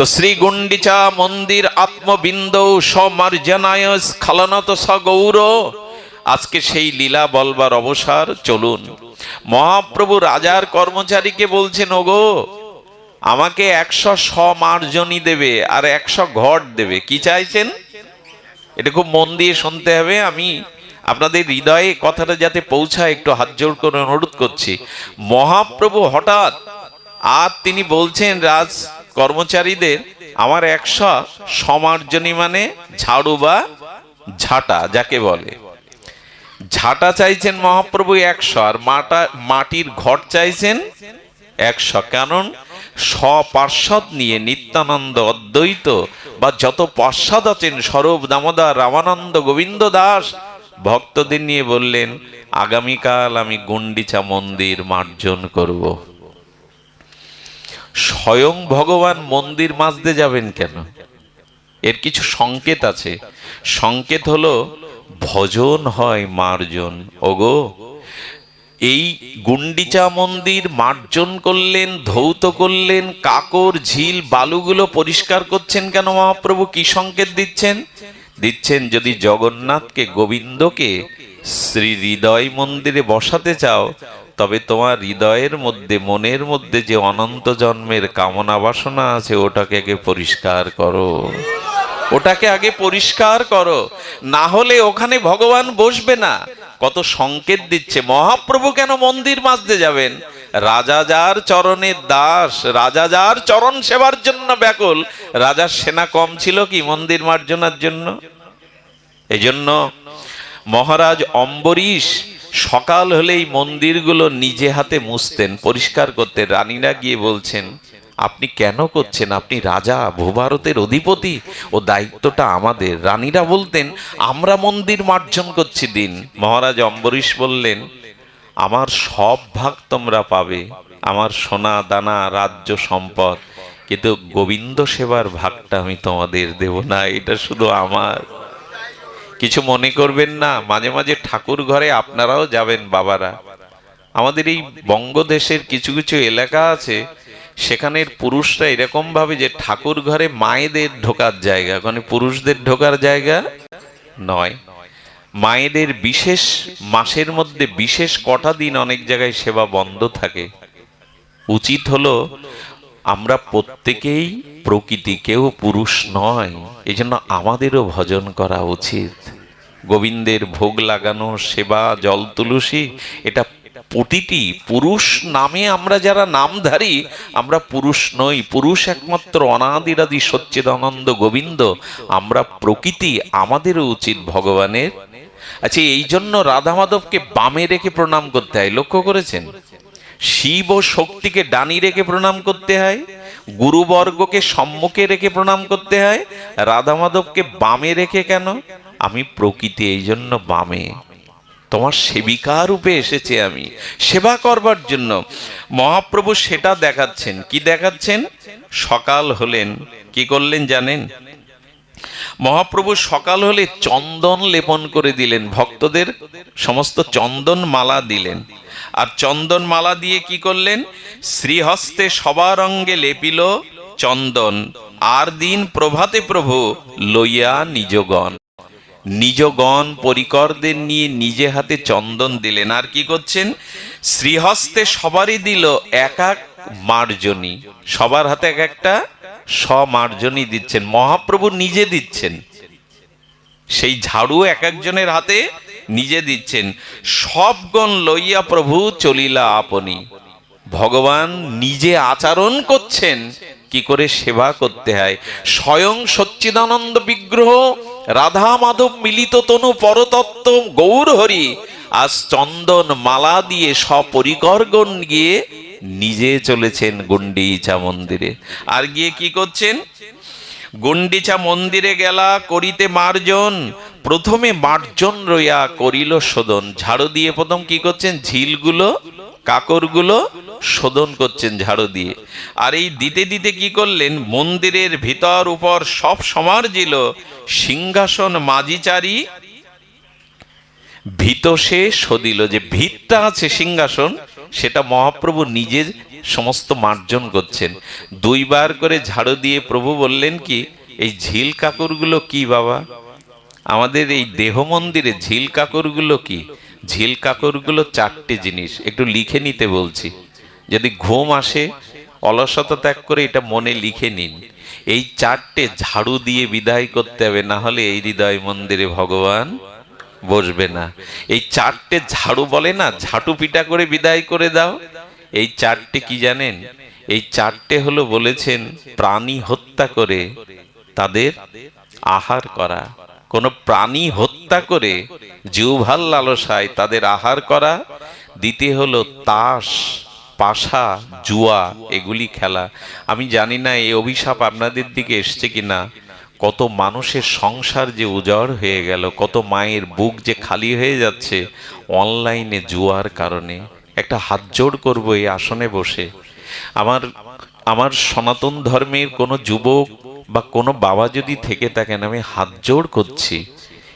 তো শ্রী গুন্ডিচা মন্দির আত্মবিন্দ সমার্জনায় স্খলনত সগৌর। আজকে সেই লীলা বলবার অবসর, চলুন। মহাপ্রভু রাজার কর্মচারীকে বলছেন, ওগো, আমাকে একশো সমার্জনী দেবে আর একশো ঘট দেবে। কি চাইছেন? এটা খুব মন দিয়ে শুনতে হবে। আমি আপনাদের হৃদয়ে কথাটা যাতে পৌঁছায়, একটু হাত জোড় করে অনুরোধ করছি। মহাপ্রভু হঠাৎ, আর তিনি বলছেন, রাজ কর্মচারীদের আমার একশো সমার্জনী মানে ঝাড়ু বা ঝাঁটা, যাকে বলে। ঝাঁটা চাইছেন মহাপ্রভু একশো, আর মাটা, মাটির ঘট চাইছেন একশো। কারণ স্বপার্শ্বদ নিয়ে নিত্যানন্দ অদ্বৈত বা যত পার্শ্বদ আছেন, স্বরূপ দামোদর রামানন্দ গোবিন্দ দাস, ভক্তদের নিয়ে বললেন, আগামীকাল আমি গুন্ডিচা মন্দির মার্জন করব। স্বয়ং ভগবান মন্দির মাজতে যাবেন কেন? এর কিছু সংকেত আছে। সংকেত হলো, ভজন হয় মার্জন। ওগো, এই গুন্ডিচা মন্দির মার্জন করলেন, ধৌত করলেন, কাকর, ঝিল, বালুগুলো পরিষ্কার করছেন কেন মহাপ্রভু? কি সংকেত দিচ্ছেন? দিচ্ছেন যদি জগন্নাথকে, গোবিন্দকে শ্রী হৃদয় মন্দিরে বসাতে চাও, তবে তোমার হৃদয়ের মধ্যে, মনের মধ্যে যে অনন্ত জন্মের কামনা বাসনা আছে, ওটাকে আগে পরিষ্কার করো। ওটাকে আগে পরিষ্কার করো। না হলে ওখানে ভগবান বসবে না। কত সংকেত দিচ্ছে, মহাপ্রভু কেন মন্দির মাজতে যাবেন? রাজা যার চরণের দাস, রাজা যার চরণ সেবার জন্য ব্যাকুল, রাজার সেনা কম ছিল কি মন্দির মার্জনার জন্য? এই জন্য মহারাজ অম্বরীশ, সকাল হলেই মন্দিরগুলো নিজে হাতে মুছতেন, পরিষ্কার করতেন। রানীরা গিয়ে বলছেন, আপনি কেন করছেন? আপনি রাজা, ভূভারতের অধিপতি ও দায়িত্বটা আমাদের। রানীরা বলতেন, আমরা মন্দির মার্জন করছি দিন। মহারাজ অম্বরীশ বললেন, আমার সব ভাগ তোমরা পাবে। আমার সোনা, দানা, রাজ্য সম্পদ, কিন্তু গোবিন্দ সেবার ভাগটা আমি তোমাদের দেব না, এটা শুধু আমার। কিছু মনে করবেন না, মাঝে মাঝে ঠাকুর ঘরে আপনারাও যাবেন বাবারা। আমাদের এই বঙ্গদেশের কিছু কিছু এলাকা আছে, সেখানের পুরুষরা এরকম ভাবে যে ঠাকুর ঘরে মায়েদের ঢোকার জায়গা ওখানে পুরুষদের ঢোকার জায়গা নয়। মায়েদের বিশেষ মাসের মধ্যে বিশেষ কটা দিন অনেক জায়গায় সেবা বন্ধ থাকে। উচিত হলো আমরা প্রত্যেকেই প্রকৃতি কেউ পুরুষ নয় এই জন্য আমাদেরও ভজন করা উচিত। গোবিন্দের ভোগ লাগানো, সেবা, জল তুলসী, এটা প্রতিটি পুরুষ নামে আমরা যারা নামধারী, আমরা পুরুষ নই, পুরুষ একমাত্র অনাদিরাদি সচ্চিদানন্দ গোবিন্দ, আমরা প্রকৃতি আমাদেরও উচিত ভগবানের। আচ্ছা এই জন্য রাধা মাধবকে বামে রেখে প্রণাম করতে হয়, লক্ষ্য করেছেন? শিব ও শক্তিকে ডানি রেখে প্রণাম করতে হয়, গুরুবর্গকে সম্মুখে রেখে প্রণাম করতে হয় রাধা মাধবকে বামে রেখে কেন? আমি প্রকৃতি এই জন্য বামে। তোমার সেবিকা রূপে এসেছি আমি, সেবা করবার জন্য। মহাপ্রভু সেটা দেখাচ্ছেন। কি দেখাচ্ছেন? সকাল হলেন। কি করলেন জানেন? মহাপ্রভু সকাল হলে চন্দন লেপন করে দিলেন। ভক্তদের সমস্ত চন্দন মালা দিলেন। আর চন্দন মালা দিয়ে কি করলেন? শ্রীহস্তে সবার অঙ্গে লেপিল চন্দন, আর দিন প্রভাতে প্রভু লইয়া নিজগণ নিজগণ পরিকরদের নিয়ে নিজে হাতে চন্দন দিলেন, আর কি করছেন? শ্রীহস্তে সবারই দিল এক এক মার্জনী। সবার হাতে এক একটা সমার্জনী দিচ্ছেন, মহাপ্রভু নিজে দিচ্ছেন। সেই ঝাড়ু এক একজনের হাতে নিজে দিচ্ছেন, সবগণ লইয়া প্রভু চলিলা আপনি। ভগবান নিজে আচরণ করছেন, কি করে সেবা করতে হয়? স্বয়ং সচ্চিদানন্দ বিগ্রহ রাধা মাধব মিলিত তনু পরতত্ত্ব গৌর হরি, আজ চন্দন মালা দিয়ে সপরিকরগণ গিয়ে নিজে চলেছেন গুন্ডিচা মন্দিরে। আর গিয়ে কি করছেন? গুন্ডিচা মন্দিরে গেলা, করিতে মার্জন। প্রথমে মার্জন রইয়া করিল শোধন। ঝাড়ু দিয়ে প্রথম কি করছেন? ঝিলগুলো, কাকরগুলো শোধন করছেন ঝাড়ু দিয়ে। আর এই দিতে দিতে কি করলেন? মন্দিরের ভিতর উপর সব সমার্জিল। সিংহাসন মাজিচারি ভিত সে সদিল যে ভিতটা আছে সিংহাসন সেটা মহাপ্রভু নিজে সমস্ত মার্জন করছেন। দুইবার করে ঝাড়ু দিয়ে প্রভু বললেন কি, এই ঝিল কাকুরগুলো কি বাবা? আমাদের এই দেহ মন্দিরে ঝিল কাকরগুলো কি? ঝিল কাকরগুলো চারটে জিনিস, একটু লিখে নিতে বলছি। যদি ঘুম আসে, অলসতা ত্যাগ করে এটা মনে লিখে নিন। এই চারটে ঝাড়ু দিয়ে বিদায় করতে হবে, না হলে এই হৃদয় মন্দিরে ভগবান বসবে না। এই চারটে ঝাড়ু বলে না, ঝাটু পিটা করে বিদায় করে দাও। এই চারটে কি জানেন? এই চারটে হলো বলেছেন প্রাণী হত্যা করে তাদের আহার করা। কোন প্রাণী হত্যা করে জিউভাল লালসায় তাদের আহার করা। দ্বিতীয় হলো তাস, পাশা, জুয়া, এগুলি খেলা। আমি জানি না, এই অভিশাপ আপনাদের দিকে এসছে কিনা। কত মানুষের সংসার যে উজাড় হয়ে গেল, কত মায়ের বুক যে খালি হয়ে যাচ্ছে, অনলাইনে জুয়ার কারণে। একটা হাত জোড় করব এই আসনে বসে। আমার আমার সনাতন ধর্মের কোনো যুবক বা কোনো বাবা যদি থেকে থাকেন, আমি হাত জোড় করছি।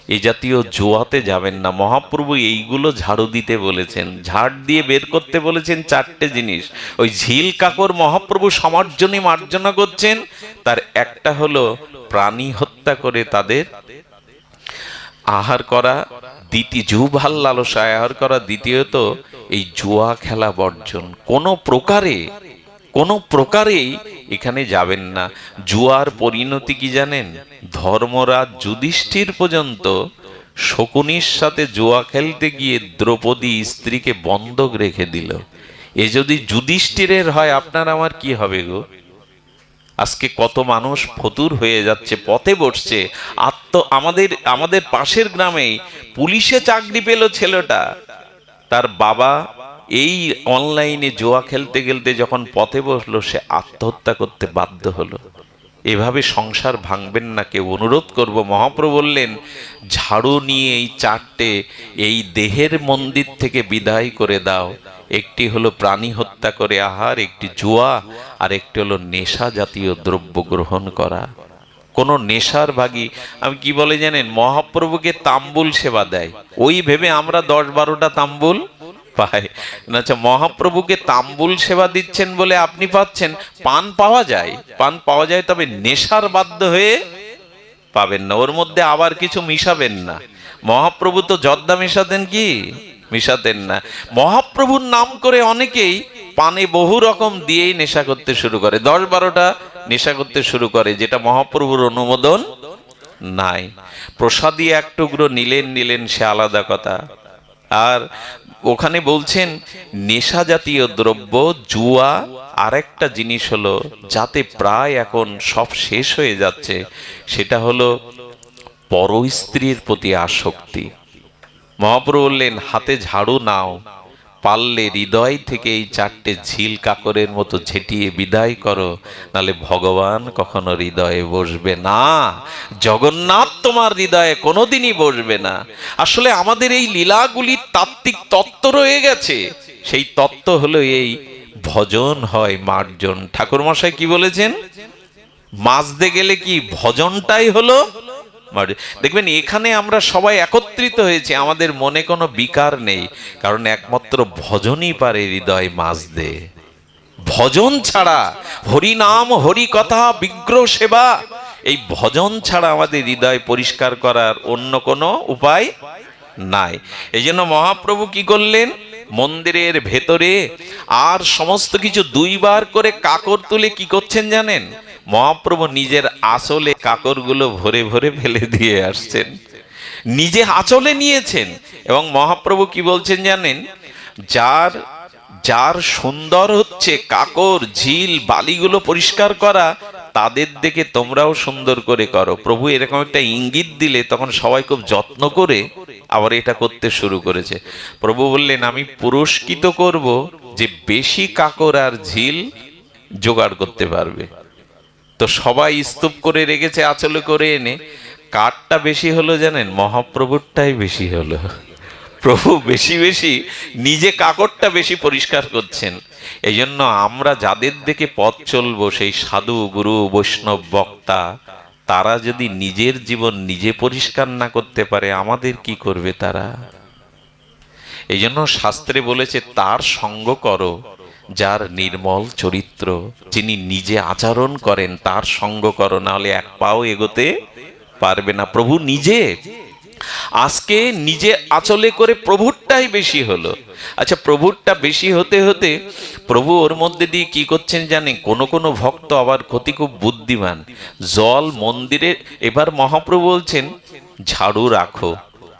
এই জাতীয় জোয়াতে যাবেন না। মহাপ্রভু এইগুলো ঝাড়ু দিতে বলেছেন। ঝাড় দিয়ে বের করতে বলেছেন চারটে জিনিস। ওই ঝিল কাকর মহাপ্রভু সমার্জনী মার্জনা করছেন। তার একটা হলো প্রাণী হত্যা করে তাদের আহার করা। দ্বিতীয় জুভাল লালসায় আহার করা। দ্বিতীয়ত এই জুয়া খেলা বর্জন। কোনো প্রকারে কোনো প্রকারেই এখানে যাবেন না। জুয়ার পরিণতি কি জানেন? ধর্মরাজ যুধিষ্ঠির পর্যন্ত শকুনির সাথে জুয়া খেলতে গিয়ে দ্রৌপদী স্ত্রীকে বন্ধক রেখে দিল। এ যদি যুধিষ্ঠিরের হয়, আপনার আমার কি হবে গো? আজকে কত মানুষ ফতুর হয়ে যাচ্ছে, পথে বসছে। আত্ম আমাদের আমাদের পাশের গ্রামেই পুলিশে চাকরি পেল ছেলেটা। তার বাবা এই অনলাইনে জোয়া খেলতে খেলতে যখন পথে বসল, সে আত্মহত্যা করতে বাধ্য হলো। এভাবে সংসার ভাঙবেন না কেউ। অনুরোধ করব, মহাপ্রভু বললেন, ঝাড়ু নিয়ে এই চারটে, এই দেহের মন্দির থেকে বিদায় করে দাও। একটি হলো প্রাণী হত্যা করে আহার, একটি জুয়া, আর একটি হলো নেশা জাতীয় দ্রব্য গ্রহণ করা। কোন নেশার ভাগী, আমি কি বলে জানেন, মহাপ্রভুকে তাম্বুল সেবা দেয়। ওই ভেবে আমরা দশ বারোটা তাম্বুল না আচ্ছা মহাপ্রভুকে তাম্বুল সেবা দিচ্ছেন বলে আপনি পাচ্ছেন, পান পাওয়া যায়, পান পাওয়া যায়, তবে নেশার বাধ্য হয়ে পাবেন না, ওর মধ্যে আবার কিছু মিশাবেন না। মহাপ্রভু তো জর্দা মেশাতেন কি? মিশাতেন না। মহাপ্রভুর নাম করে অনেকেই পানে বহু রকম দিয়েই নেশা করতে শুরু করে, দশ বারোটা নেশা করতে শুরু করে, যেটা মহাপ্রভুর অনুমোদন নাই। প্রসাদী এক টুকরো নিলেন নিলেন সে আলাদা কথা। আর ওখানে বলছেন, নেশা জাতীয় দ্রব্য, জুয়া, আরেকটা জিনিস হলো, যাতে প্রায় এখন সব শেষ হয়ে যাচ্ছে, সেটা হলো পর স্ত্রীর প্রতি আসক্তি। মহাপ্রভু বললেন, হাতে ঝাড়ু নাও। পারলে হৃদয় থেকে এই চারটে ঝিল কাকরের মতো ঝেঁটিয়ে বিদায় করো, নালে ভগবান কখনো হৃদয়ে বসবে না। জগন্নাথ তোমার হৃদয়ে কোনোদিনই বসবে না। আসলে আমাদের এই লীলাগুলির তাত্ত্বিক তত্ত্ব রয়ে গেছে। সেই তত্ত্ব হলো এই ভজন হয় মার্জন। ঠাকুর মশাই কি বলেছেন? মাজতে গেলে কি ভজনটাই হলো? দেখবেন, এখানে আমরা সবাই একত্রিত হয়েছি, আমাদের মনে কোনো বিকার নেই, কারণ একমাত্র ভজনই পারে হৃদয় মাজদে। ভজন ছাড়া, হরি নাম, হরি কথা, বিগ্রহ সেবা, এই ভজন ছাড়া আমাদের হৃদয় পরিষ্কার করার অন্য কোনো উপায় নাই। এই জন্য মহাপ্রভু কি করলেন? মন্দিরের ভেতরে আর সমস্ত কিছু দুইবার করে কাকর তুলে কি করছেন জানেন? মহাপ্রভু নিজের আসলে কাকরগুলো ভরে ভরে ফেলে দিয়ে আসছেন। নিজে আঁচলে নিয়েছেন এবং মহাপ্রভু কি বলছেন জানেন? যার যার সুন্দর হচ্ছে কাকর, ঝিল, বালিগুলো পরিষ্কার করা, তাদের দেখে তোমরাও সুন্দর করে করো। প্রভু এরকম একটা ইঙ্গিত দিলে তখন সবাই খুব যত্ন করে আবার এটা করতে শুরু করেছে। প্রভু বললেন, আমি পুরস্কৃত করব যে বেশি কাকর আর ঝিল জোগাড় করতে পারবে। তো সবাই স্তূপ করে রেখেছে, আচলে করে এনে। কাঠটা বেশি হলো জানেন? মহাপ্রভুরটাই বেশি হলো। প্রভু বেশি বেশি নিজে কাকড়টা বেশি পরিষ্কার করছেন। এই জন্য আমরা যাদের দিকে পথ চলবো, সেই সাধু, গুরু, বৈষ্ণব, বক্তা, তারা যদি নিজের জীবন নিজে পরিষ্কার না করতে পারে, আমাদের কি করবে তারা? এই জন্য শাস্ত্রে বলেছে, তার সঙ্গ করো যার নির্মল চরিত্র যিনি নিজে আচরণ করেন, তার সঙ্গ করো, নাহলে এক পাও এগোতে পারবে না। প্রভু নিজে। আজকে নিজে আচলে করে প্রভুরটাই বেশি হলো। আচ্ছা প্রভুরটা বেশি হতে হতে প্রভু ওর মধ্যে দিয়ে কি করছেন জানেন? কোন কোন ভক্ত আবার ক্ষতি খুব বুদ্ধিমান। জল মন্দিরে, এবার মহাপ্রভু বলছেন, ঝাড়ু রাখো।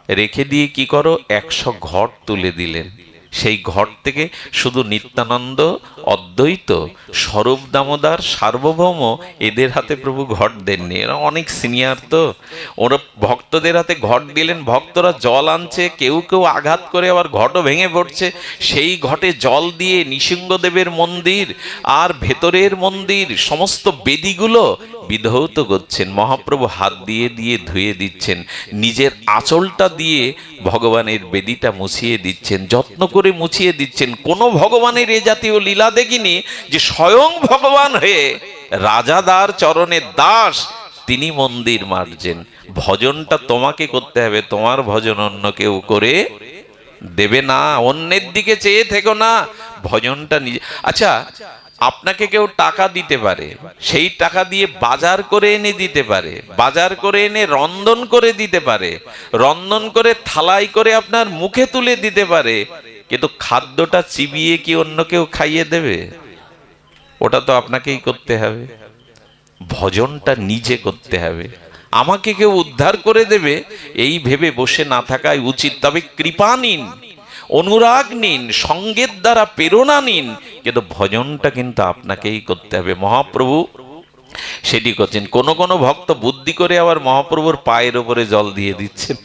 রেখে দিয়ে কি করো? একশো ঘট তুলে দিলেন। সেই ঘর থেকে শুধু নিত্যানন্দ, অদ্বৈত, স্বরূপ দামোদার, সার্বভৌম এদের হাতে প্রভু ঘট দেননি। এরা অনেক সিনিয়র তো। ওরা ভক্তদের হাতে ঘট দিলেন, ভক্তরা জল আনছে, কেউ কেউ আঘাত করে আবার ঘটও ভেঙে পড়ছে। সেই ঘটে জল দিয়ে নৃসিংহদেবের মন্দির আর ভেতরের মন্দির, সমস্ত বেদিগুলো বিধৌত করছেন, মহাপ্রভু হাত দিয়ে দিয়ে ধুয়ে দিচ্ছেন, নিজের আঁচলটা দিয়ে ভগবানের বেদিটা মুছিয়ে দিচ্ছেন, যত্ন করে মুছিয়ে দিচ্ছেন। কোন ভগবানের এ জাতীয় লীলা দেখিনি যে স্বয়ং ভগবান হয়ে রাজাদার চরণের দাস তিনি মন্দির মারছেন। ভজনটা তোমাকে করতে হবে, তোমার ভজন অন্য কেউ করে দেবে না, অন্যের দিকে চেয়ে থেকো না। ভজনটা নিজে আচ্ছা আপনাকে কেউ টাকা দিতে পারে, সেই টাকা দিয়ে বাজার করে এনে দিতে পারে, বাজার করে এনে রন্ধন করে দিতে পারে, রন্ধন করে থালাই করে আপনার মুখে তুলে দিতে পারে, কিন্তু খাদ্যটা চিবিয়ে কি অন্য কেউ খাইয়ে দেবে? ওটা তো আপনাকেই করতে হবে। ভজনটা নিজে করতে হবে। আমাকে কেউ উদ্ধার করে দেবে, এই ভেবে বসে না থাকাই উচিত। তবে কৃপা নিন, অনুরাগ নিন, সঙ্গের দ্বারা প্রেরণা নিন কিন্তু ভজনটা কিন্তু আপনাকেই করতে হবে। মহাপ্রভু সেটি করছেন। কোন কোন ভক্ত বুদ্ধি করে আবার মহাপ্রভুর পায়ের ওপরে জল দিয়ে দিচ্ছেন।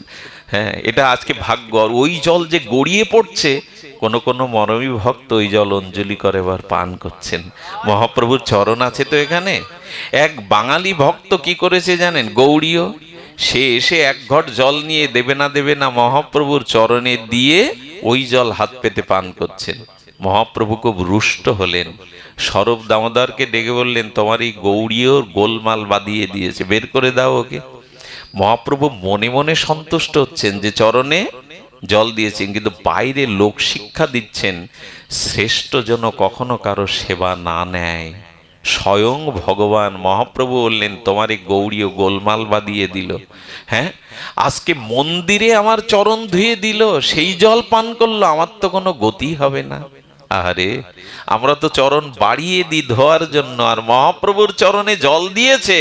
হ্যাঁ এটা আজকে ভাগ্য। আর ওই জল যে গড়িয়ে পড়ছে, কোন কোন মরমী ভক্ত ওই জল অঞ্জলি করে এবার পান করছেন। মহাপ্রভুর চরণ আছে তো এখানে? এক বাঙালি ভক্ত কি করেছে জানেন? গৌড়ীয় সে এসে এক ঘট জল নিয়ে দেবে না দেবে না মহাপ্রভুর চরণে দিয়ে ওই জল হাত পেতে পান করছেন। মহাপ্রভু খুব রুষ্ট হলেন। সরব দামোদরকে ডেকে বললেন, তোমার এই গৌড়ীয় গোলমাল বাদিয়ে দিয়েছে, বের করে দাও ওকে। মহাপ্রভু মনে মনে সন্তুষ্ট হচ্ছেন যে চরণে জল দিয়েছেন, কিন্তু বাইরে লোক শিক্ষা দিচ্ছেন, শ্রেষ্ঠ যেন কখনো কারও সেবা না নেয়। স্বয়ং ভগবান মহাপ্রভু বললেন, তোমার এই গৌরীয় গোলমাল বাদিয়ে দিল। হ্যাঁ? আজকে মন্দিরে আমার চরণ ধুয়ে দিল, সেই জল পান করল, আমার তো কোনো গতি হবে না। আরে আমরা তো চরণ বাড়িয়ে দিই ধোয়ার জন্য, আর মহাপ্রভুর চরণে জল দিয়েছে,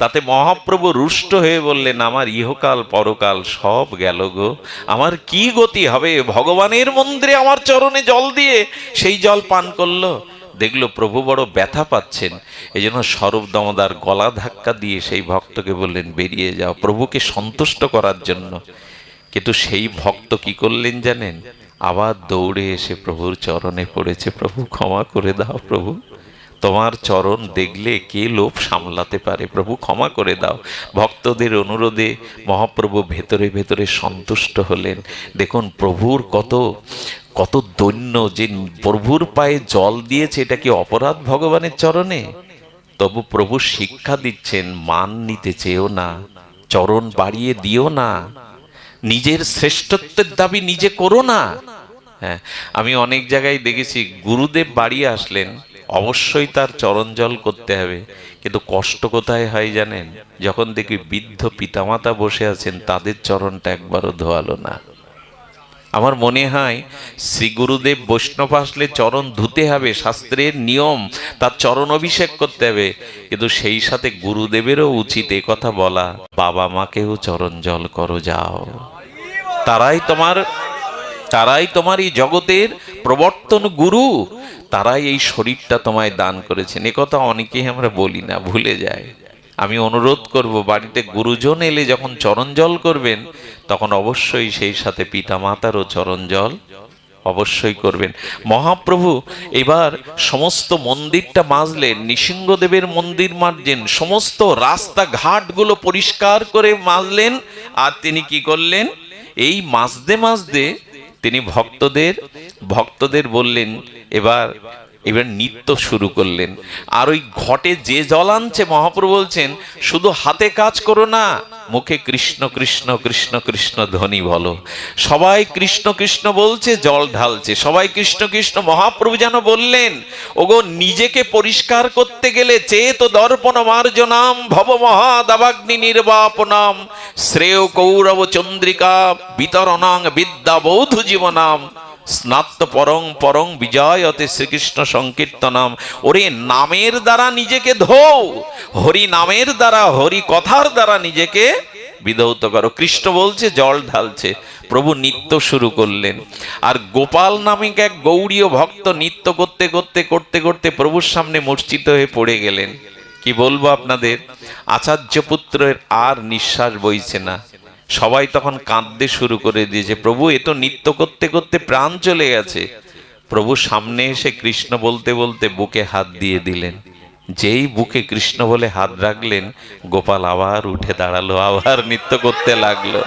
তাতে মহাপ্রভু রুষ্ট হয়ে বললেন, আমার ইহকাল, পরকাল সব গেল গো। আমার কি গতি হবে? ভগবানের মন্দিরে আমার চরণে জল দিয়ে সেই জল পান করল? দেখল প্রভু বড় ব্যথা পাচ্ছেন। এই জন্য স্বরূপ দমদার গলা ধাক্কা দিয়ে সেই ভক্তকে বললেন, বেরিয়ে যাও, প্রভুকে সন্তুষ্ট করার জন্য। কিন্তু সেই ভক্ত কি করলেন জানেন? আবার দৌড়ে এসে প্রভুর চরণে পড়েছে, প্রভু, ক্ষমা করে দাও প্রভু। তোমার চরণ দেখলে কে লোভ সামলাতে পারে? প্রভু, ক্ষমা করে দাও। ভক্তদের অনুরোধে মহাপ্রভু ভেতরে ভেতরে সন্তুষ্ট হলেন। দেখুন, প্রভুর কত কত দৈন্য যে প্রভুর পায়ে জল দিয়েছে, এটা কি অপরাধ ভগবানের চরণে? তবু প্রভু শিক্ষা দিচ্ছেন, মান নিতে চেয়েও না, চরণ বাড়িয়ে দিও না। নিজের শ্রেষ্ঠত্বের দাবি নিজে করো না। হ্যাঁ আমি অনেক জায়গায় দেখেছি, গুরুদেব বাড়ি আসলেন, অবশ্যই তার চরণ জল করতে হবে, কিন্তু কষ্ট কোথায় হয় জানেন? যখন দেখি বৃদ্ধ পিতামাতা বসে আছেন, তাদের চরণটা একবারও ধোয়ালো না। আমার মনে হয়, শ্রী গুরুদেব বৈষ্ণব আসলে চরণ ধুতে হবে, শাস্ত্রের নিয়ম, তার চরণ অভিষেক করতে হবে, কিন্তু সেই সাথে গুরুদেবেরও উচিত কথা বলা, বাবা মাকেও চরণ জল করো যাও। তারাই তোমার তারাই তোমার এই জগতের প্রবর্তন গুরু। তারাই এই শরীরটা তোমায় দান করেছেন। এ কথা অনেকেই আমরা বলি না, ভুলে যায়। আমি অনুরোধ করব, বাড়িতে গুরুজন এলে যখন চরণ জল করবেন, তখন অবশ্যই সেই সাথে পিতা মাতারও চরণ জল অবশ্যই করবেন। মহাপ্রভু, এবার সমস্ত মন্দিরটা মাজলেন, নৃসিংহদেবের মন্দির মাজলেন, সমস্ত রাস্তাঘাটগুলো পরিষ্কার করে মাজলেন। আর তিনি কি করলেন? এই মাজতে মাজতে তিনি ভক্তদের ভক্তদের বললেন এবার এবার নৃত্য শুরু করলেন। আর ওই ঘটে যে জল আনছে, মহাপ্রভু বলছেন, শুধু হাতে কাজ করো না, মুখে কৃষ্ণ কৃষ্ণ কৃষ্ণ কৃষ্ণ ধ্বনি বলো। সবাই কৃষ্ণ কৃষ্ণ বলছে, জল ঢালছে। সবাই কৃষ্ণ কৃষ্ণ, মহাপ্রভু যেন বললেন, ওগো, নিজেকে পরিষ্কার করতে গেলে চেত দর্পণ মার্জনাম, ভব মহাদাবাগ্নি নির্বাপনাম, শ্রেয় কৌরব চন্দ্রিকা, বিতরণাং বিদ্যা বৌধ জীবনাম। স্নাত্ত পরং পরং বিজয়তে শ্রীকৃষ্ণ সংকীর্তনাম। ওরে নামের দ্বারা নিজেকে ধৌ, হরি নামের দ্বারা, হরি কথার দ্বারা নিজেকে বিধৌত করো। কৃষ্ণ বলছে, জল ঢালছে, প্রভু নৃত্য শুরু করলেন। আর গোপাল নামিক এক গৌড়ীয় ভক্ত নৃত্য করতে করতে করতে করতে প্রভুর সামনে মূর্ছিত হয়ে পড়ে গেলেন। কি বলব আপনাদের? আচার্য পুত্রের আর নিঃশ্বাস বইছে না। সবাই তখন কাঁদতে শুরু করে দিয়েছে, প্রভু, এ তো নৃত্য করতে করতে প্রাণ চলে গেছে। প্রভু সামনে এসে কৃষ্ণ বলতে বলতে বুকে হাত দিয়ে দিলেন। যেই বুকে কৃষ্ণ বলে হাত রাখলেন, গোপাল আবার উঠে দাঁড়াল, আবার নৃত্য করতে লাগল।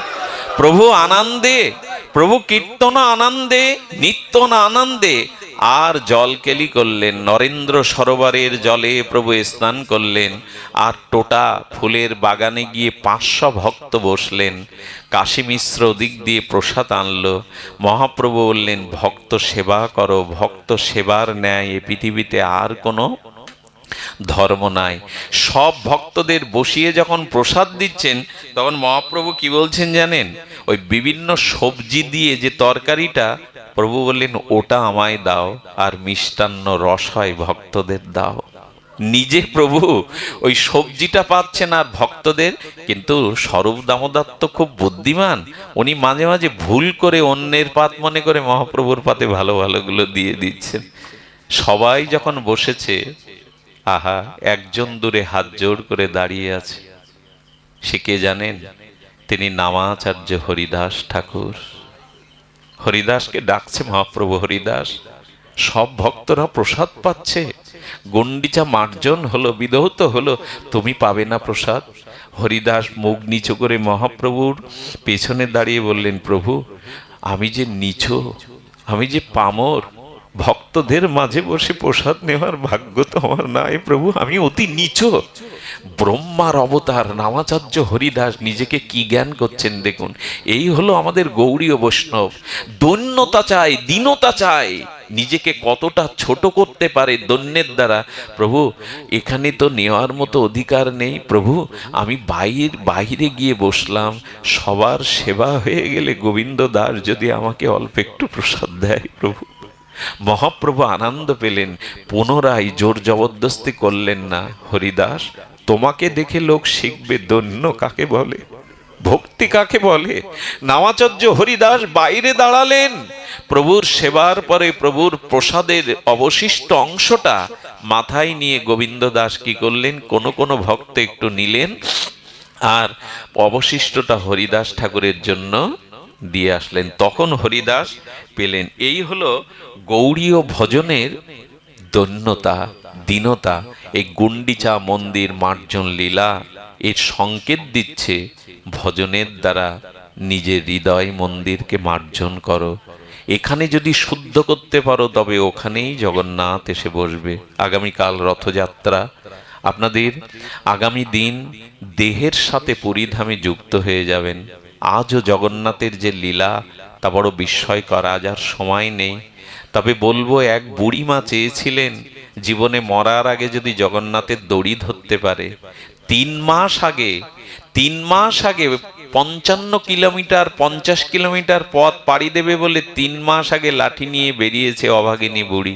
প্রভু, আনন্দে, প্রভু কীর্তন আনন্দে, নিত্য না আনন্দে আর জল কেলি করলেন, নরেন্দ্র সরোবরের জলে প্রভু স্নান করলেন, আর টোটা ফুলের বাগানে গিয়ে পাঁচশো ভক্ত বসলেন। কাশী মিশ্র দিক দিয়ে প্রসাদ আনলো। মহাপ্রভু বললেন, ভক্ত সেবা করো, ভক্ত সেবার ন্যায় এ পৃথিবীতে আর কোনো ধর্ম নাই। সব ভক্তদের বসিয়ে যখন প্রসাদ দিচ্ছেন, তখন মহাপ্রভু কি বলছেন জানেন? ওই বিভিন্ন সবজি দিয়ে যে তরকারিটা প্রভু বললেন, ওটা আমায় দাও আর মিষ্টান্ন রস হয় ভক্তদের দাও। নিজে প্রভু ওই সবজিটা পাচ্ছেন আর ভক্তদের, কিন্তু স্বরূপ দামোদর তো খুব বুদ্ধিমান। উনি মাঝে মাঝে ভুল করে অন্যের পাত মনে করে মহাপ্রভুর পাতে ভালো ভালোগুলো দিয়ে দিচ্ছেন। সবাই যখন বসেছে, আহা, একজন দূরে হাত জোড় করে দাঁড়িয়ে আছে। সে কে জানেন? তিনি নামাচার্য হরিদাস ঠাকুর। হরিদাসকে ডাকছে মহাপ্রভু হরিদাস। সব ভক্তরা প্রসাদ পাচ্ছে। গন্ডিচা মার্জন হলো বিদহত হলো, তুমি পাবে না প্রসাদ। হরিদাস মুখ নিচু করে মহাপ্রভুর পেছনে দাঁড়িয়ে বললেন, প্রভু, আমি যে নিচু, আমি যে পামর, ভক্তদের মাঝে বসে প্রসাদ নেওয়ার ভাগ্য তো আমার নাই প্রভু, আমি অতি নিচু। ব্রহ্মার অবতার নামাচার্য হরিদাস নিজেকে কি জ্ঞান করছেন দেখুন। এই হলো আমাদের গৌরীয় বৈষ্ণব। দৈন্যতা চাই, দীনতা চাই। নিজেকে কতটা ছোট করতে পারে দৈন্যের দ্বারা। প্রভু, এখানে তো নেওয়ার মতো অধিকার নেই। প্রভু, আমি বাইর, বাইরে গিয়ে বসলাম। সবার সেবা হয়ে গেলে গোবিন্দ দাস যদি আমাকে অল্প একটু প্রসাদ দেয়, প্রভু। মহাপ্রভু আনন্দ পেলেন। পুনরায় জোর জবরদস্তি করলেন না। হরিদাস তোমাকে দেখে লোক শিখবে দন্য কাকে বলে? ভক্তি কাকে বলে? নামাচার্য হরিদাস বাইরে দাঁড়ালেন। প্রভুর সেবার পরে প্রভুর প্রসাদের অবশিষ্ট অংশটা মাথায় নিয়ে গোবিন্দ দাস কি করলেন? কোন কোন ভক্ত একটু নিলেন। আর অবশিষ্টটা হরিদাস ঠাকুরের জন্য দিয়ে আসলেন। তখন হরিদাস পেলেন। এই হলো গৌড়ীয় ভজনের দৈন্যতা। দীনতা, এই গুন্ডিচা মন্দির মার্জন লীলা, এর সংকেত দিচ্ছে ভজনের দ্বারা নিজের হৃদয় মন্দিরকে মার্জন করো। এখানে যদি শুদ্ধ করতে পারো, তবে ওখানেই জগন্নাথ এসে বসবে। আগামীকাল রথযাত্রা। আপনাদের আগামী দিন দেহের সাথে পরিধামে যুক্ত হয়ে যাবেন। আজও জগন্নাথের যে লীলা, তা বড় বিস্ময়কর। আজ আর সময় নেই। তবে বলব, এক বুড়িমা চেয়েছিলেন জীবনে মরার আগে যদি জগন্নাথের দড়ি ধরতে পারে, তিন মাস আগে, তিন মাস আগে পঞ্চান্ন কিলোমিটার, পঞ্চাশ কিলোমিটার পথ পাড়ি দেবে বলে তিন মাস আগে লাঠি নিয়ে বেরিয়েছে অভাগিনী বুড়ি।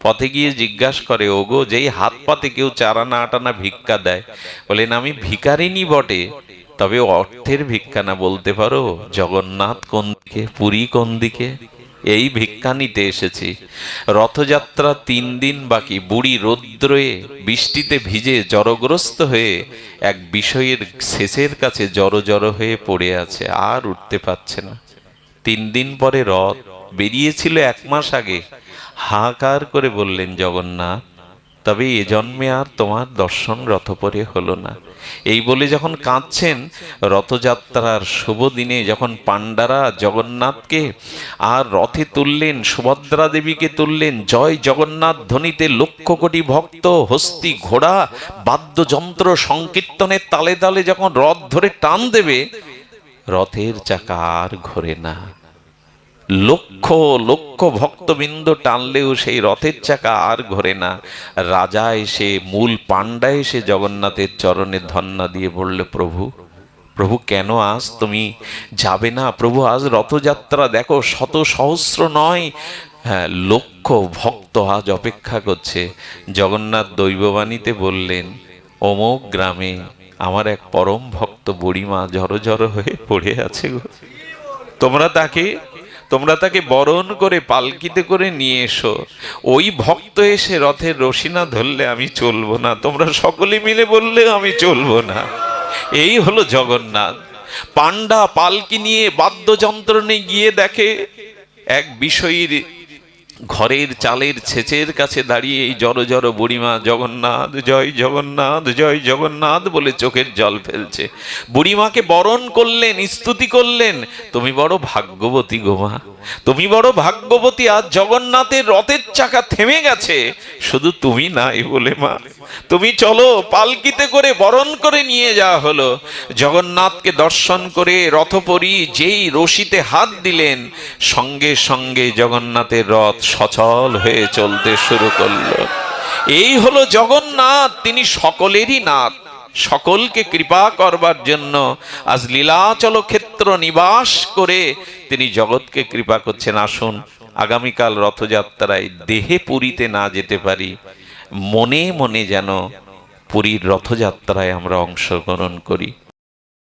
পথে গিয়ে জিজ্ঞাসা করে, ওগো, যেই হাত পাতে কেউ চারানা আটানা ভিক্ষা দেয়? বলেন, আমি ভিকারিনী বটে। তবে অর্থের ভিক্ষা না বলতে পারো? জগন্নাথ কোন দিকে? পুরী কোন দিকে? এই ভিক্ষা নিতে এসেছি। রথযাত্রা তিন দিন বাকি। বুড়ি রৌদ্রে বৃষ্টিতে ভিজে জড়গ্রস্ত হয়ে এক বিষয়ের শেষের কাছে জড়ো জড়ো হয়ে পড়ে আছে, আর উঠতে পারছে না। তিন দিন পরে রথ বেরিয়েছিল এক মাস আগে। হাহাকার করে বললেন, জগন্নাথ তবে এ জন্মে আর তোমার দর্শন রথপরে হলো না। এই বলে যখন কাঁদছেন, রথযাত্রার শুভ দিনে যখন পাণ্ডারা জগন্নাথকে আর রথে তুললেন, সুভদ্রা দেবীকে তুললেন, জয় জগন্নাথ ধ্বনিতে লক্ষ কোটি ভক্ত, হস্তি, ঘোড়া, বাদ্যযন্ত্র সংকীর্তনের তালে তালে যখন রথ ধরে টান দেবে, রথের চাকা আর ঘোরে না। লক্ষ লক্ষ ভক্তবৃন্দ টানলেও সেই রথের চাকা আর ঘোরে না। রাজা এসে, মূল পাণ্ডা এসে জগন্নাথের চরণে ধন্না দিয়ে বলল, প্রভু প্রভু কেন আজ তুমি যাবে না? প্রভু, আজ রথযাত্রা দেখো, শত সহস্র নয়। হ্যাঁ লক্ষ ভক্ত আজ অপেক্ষা করছে। জগন্নাথ দৈববাণীতে বললেন অমোক গ্রামে আমার এক পরম ভক্ত বুড়িমা জড়ো জড়ো হয়ে পড়ে আছে গো। তোমরা তাকে তোমরা তাকে বরণ করে পালকিতে করে নিয়ে এসো। ওই ভক্ত এসে রথের রশিনা ধরলে আমি চলবো না। তোমরা সকলে মিলে বললে আমি চলবো না। এই হলো জগন্নাথ। পাণ্ডা পালকি নিয়ে বাদ্যযন্ত্রণে গিয়ে দেখে এক বিষয়ীর ঘরের চালের ছেচের কাছে দাঁড়িয়ে এই জড় জড় বুড়িমা জগন্নাথ, জয় জগন্নাথ জয় জগন্নাথ বলে চোখের জল ফেলছে। বুড়িমাকে বরণ করলেন, স্তুতি করলেন। তুমি বড় ভাগ্যবতী গোমা তুমি বড় ভাগ্যবতী, আজ জগন্নাথের রথের চাকা থেমে গেছে। শুধু তুমি নাই বলে মা। তুমি চলো পালকিতে করে বরণ করে নিয়ে যাওয়া হলো। জগন্নাথকে দর্শন করে রথপরি যেই রশিতে হাত দিলেন, সঙ্গে সঙ্গে জগন্নাথের রথ সচল হয়ে চলতে শুরু করল। এই হলো জগন্নাথ, তিনি সকলেরই নাথ। সকলকে কৃপা করবার জন্য আজ লীলাচল ক্ষেত্র নিবাস করে তিনি জগৎকে কৃপা করছেন। আসুন, আগামীকাল রথযাত্রায় দেহে পুরীতে না যেতে পারি। মনে মনে যেন পুরীর রথযাত্রায় আমরা অংশগ্রহণ করি।